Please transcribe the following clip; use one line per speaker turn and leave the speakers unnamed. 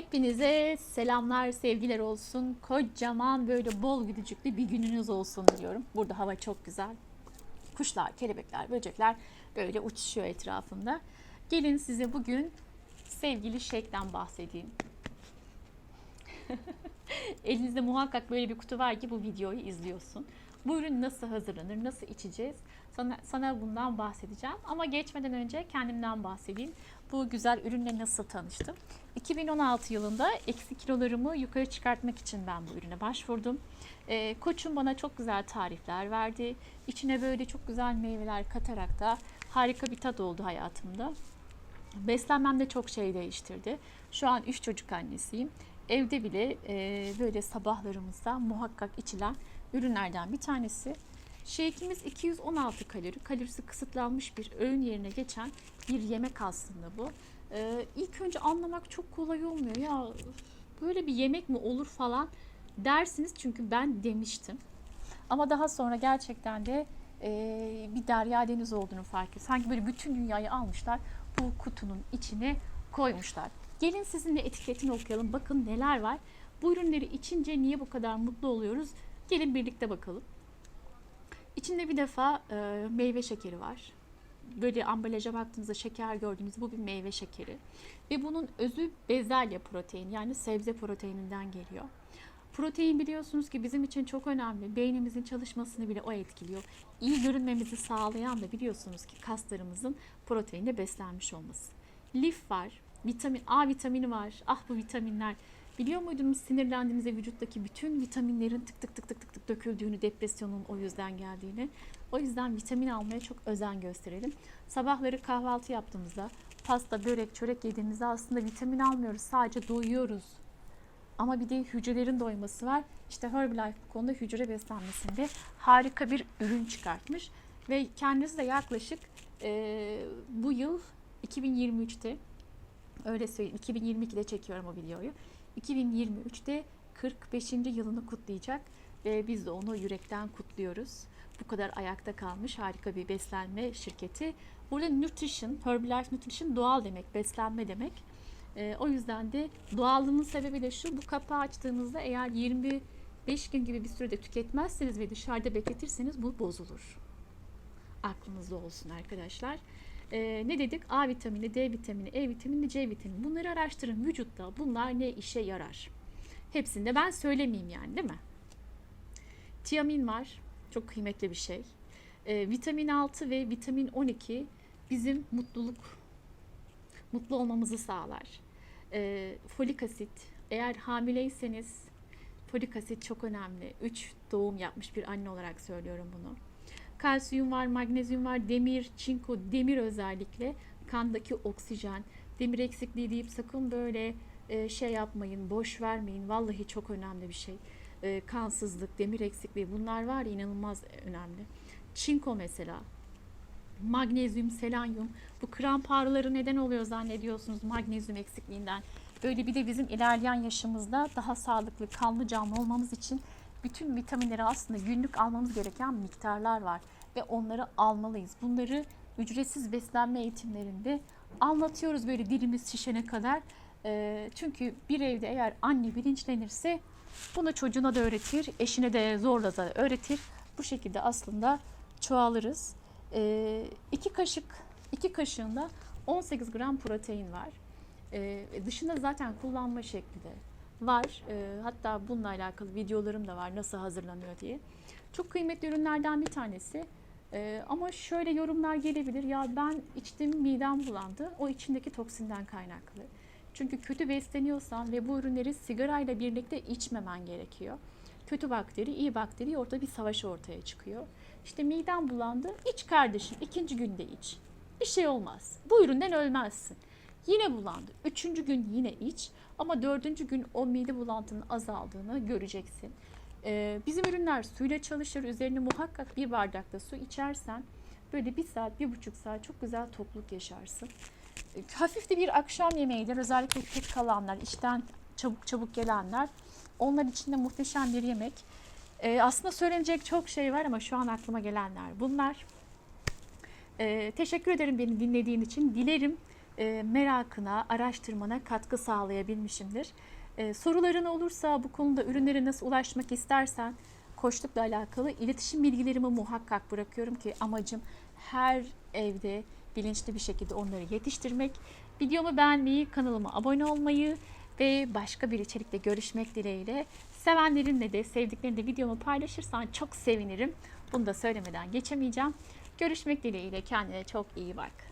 Hepinize selamlar, sevgiler olsun. Kocaman böyle bol gülücüklü bir gününüz olsun diliyorum. Burada hava çok güzel. Kuşlar, kelebekler, böcekler böyle uçuşuyor etrafında. Gelin size bugün sevgili Şek'ten bahsedeyim. Elinizde muhakkak böyle bir kutu var ki bu videoyu izliyorsun. Bu ürün nasıl hazırlanır, nasıl içeceğiz? Sana, sana bundan bahsedeceğim. Ama geçmeden önce kendimden bahsedeyim. Bu güzel ürünle nasıl tanıştım? 2016 yılında eksi kilolarımı yukarı çıkartmak için ben bu ürüne başvurdum. Ee, koçum bana çok güzel tarifler verdi. İçine böyle çok güzel meyveler katarak da harika bir tat oldu hayatımda. Beslenmemde çok şey değiştirdi. Şu an 3 çocuk annesiyim. Evde bile e, böyle sabahlarımızda muhakkak içilen ürünlerden bir tanesi. Shake'imiz 216 kalori. Kalorisi kısıtlanmış bir öğün yerine geçen bir yemek aslında bu. Ee, ilk önce anlamak çok kolay olmuyor. Ya böyle bir yemek mi olur falan dersiniz çünkü ben demiştim. Ama daha sonra gerçekten de e, bir derya deniz olduğunu fark ettim. Sanki böyle bütün dünyayı almışlar bu kutunun içine koymuşlar. Gelin sizinle etiketini okuyalım. Bakın neler var. Bu ürünleri içince niye bu kadar mutlu oluyoruz? Gelin birlikte bakalım. İçinde bir defa e, meyve şekeri var. Böyle ambalaja baktığınızda şeker gördüğünüz bu bir meyve şekeri. Ve bunun özü bezelye protein yani sebze proteininden geliyor. Protein biliyorsunuz ki bizim için çok önemli. Beynimizin çalışmasını bile o etkiliyor. İyi görünmemizi sağlayan da biliyorsunuz ki kaslarımızın proteinle beslenmiş olması. Lif var, vitamin A vitamini var. Ah bu vitaminler. Biliyor muydunuz sinirlendiğinizde vücuttaki bütün vitaminlerin tık tık tık tık tık tık döküldüğünü, depresyonun o yüzden geldiğini. O yüzden vitamin almaya çok özen gösterelim. Sabahları kahvaltı yaptığımızda pasta, börek, çörek yediğimizde aslında vitamin almıyoruz. Sadece doyuyoruz. Ama bir de hücrelerin doyması var. İşte Herbalife bu konuda hücre beslenmesinde harika bir ürün çıkartmış. Ve kendisi de yaklaşık e, bu yıl 2023'te öyle söyleyeyim 2022'de çekiyorum o videoyu. 2023'te 45. yılını kutlayacak ve biz de onu yürekten kutluyoruz. Bu kadar ayakta kalmış harika bir beslenme şirketi. Burada nutrition, Herbalife Nutrition doğal demek, beslenme demek. Ee, o yüzden de doğallığının sebebi de şu, bu kapağı açtığınızda eğer 25 gün gibi bir sürede tüketmezseniz ve dışarıda bekletirseniz bu bozulur. Aklınızda olsun arkadaşlar. Ee, ne dedik? A vitamini, D vitamini, E vitamini, C vitamini. Bunları araştırın vücutta. Bunlar ne işe yarar? Hepsini de ben söylemeyeyim yani değil mi? Tiamin var. Çok kıymetli bir şey. Ee, vitamin 6 ve vitamin 12 bizim mutluluk, mutlu olmamızı sağlar. Ee, folik asit. Eğer hamileyseniz folik asit çok önemli. 3 doğum yapmış bir anne olarak söylüyorum bunu kalsiyum var, magnezyum var, demir, çinko, demir özellikle kandaki oksijen, demir eksikliği deyip sakın böyle e, şey yapmayın, boş vermeyin. Vallahi çok önemli bir şey. E, kansızlık, demir eksikliği bunlar var ya inanılmaz önemli. Çinko mesela, magnezyum, selanyum bu kramp ağrıları neden oluyor zannediyorsunuz magnezyum eksikliğinden. Böyle bir de bizim ilerleyen yaşımızda daha sağlıklı, kanlı canlı olmamız için bütün vitaminleri aslında günlük almamız gereken miktarlar var ve onları almalıyız. Bunları ücretsiz beslenme eğitimlerinde anlatıyoruz böyle dilimiz şişene kadar. E, çünkü bir evde eğer anne bilinçlenirse bunu çocuğuna da öğretir, eşine de zorla da öğretir. Bu şekilde aslında çoğalırız. E, kaşık, iki kaşığında 18 gram protein var. E, dışında zaten kullanma şekli de var. E, hatta bununla alakalı videolarım da var nasıl hazırlanıyor diye. Çok kıymetli ürünlerden bir tanesi. E, ama şöyle yorumlar gelebilir. Ya ben içtim midem bulandı. O içindeki toksinden kaynaklı. Çünkü kötü besleniyorsan ve bu ürünleri sigarayla birlikte içmemen gerekiyor. Kötü bakteri, iyi bakteri orada bir savaş ortaya çıkıyor. İşte midem bulandı. İç kardeşim. ikinci günde iç. Bir şey olmaz. Bu üründen ölmezsin. Yine bulandı. Üçüncü gün yine iç. Ama dördüncü gün o mide bulantının azaldığını göreceksin. Ee, bizim ürünler suyla çalışır. Üzerine muhakkak bir bardakta su içersen böyle bir saat, bir buçuk saat çok güzel tokluk yaşarsın. Ee, hafif de bir akşam yemeğidir. Özellikle tek kalanlar, işten çabuk çabuk gelenler. Onlar için de muhteşem bir yemek. Ee, aslında söylenecek çok şey var ama şu an aklıma gelenler bunlar. Ee, teşekkür ederim beni dinlediğin için. Dilerim e, merakına, araştırmana katkı sağlayabilmişimdir. E, soruların olursa bu konuda ürünlere nasıl ulaşmak istersen koçlukla alakalı iletişim bilgilerimi muhakkak bırakıyorum ki amacım her evde bilinçli bir şekilde onları yetiştirmek. Videomu beğenmeyi, kanalıma abone olmayı ve başka bir içerikle görüşmek dileğiyle. Sevenlerinle de sevdiklerinle videomu paylaşırsan çok sevinirim. Bunu da söylemeden geçemeyeceğim. Görüşmek dileğiyle kendine çok iyi bak.